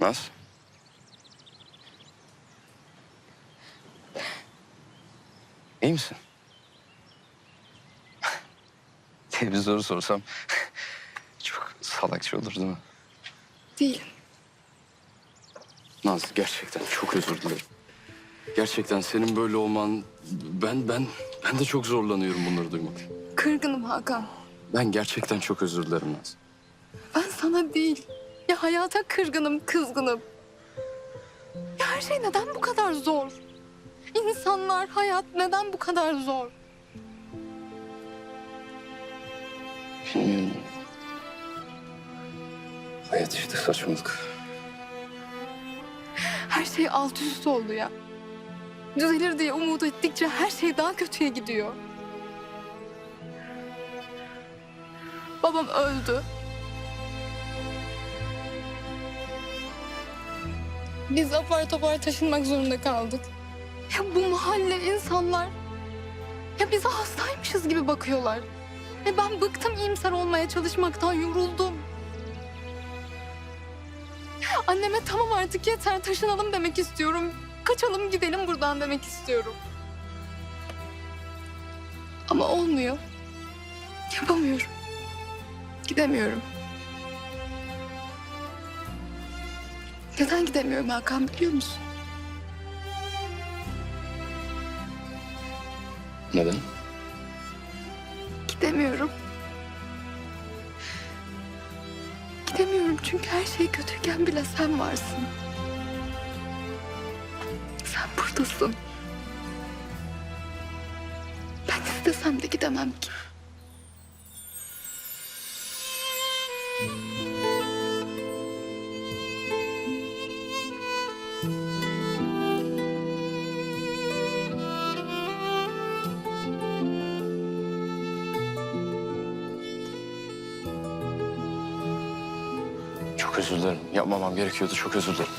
Naz? İyi misin? diye bir soru sorsam çok salakça olur değil mi? Değilim. Naz gerçekten çok özür dilerim. Gerçekten senin böyle olman ben ben ben de çok zorlanıyorum bunları duymak. Kırgınım Hakan. Ben gerçekten çok özür dilerim Naz. Ben sana değil. Ya hayata kırgınım, kızgınım. Ya her şey neden bu kadar zor? İnsanlar, hayat neden bu kadar zor? Bilmiyorum. Hayat işte saçmalık. Her şey alt üst oldu ya. Düzelir diye umut ettikçe her şey daha kötüye gidiyor. Babam öldü. Biz apar topar taşınmak zorunda kaldık. Ya bu mahalle insanlar ya bize hastaymışız gibi bakıyorlar. Ve ben bıktım iyimser olmaya çalışmaktan yoruldum. Anneme tamam artık yeter taşınalım demek istiyorum. Kaçalım gidelim buradan demek istiyorum. Ama olmuyor. Yapamıyorum. Gidemiyorum. Neden gidemiyorum Hakan biliyor musun? Neden? Gidemiyorum. Gidemiyorum çünkü her şey kötüyken bile sen varsın. Sen buradasın. Ben istesem de gidemem ki. Çok özür dilerim. Yapmamam gerekiyordu. Çok özür dilerim.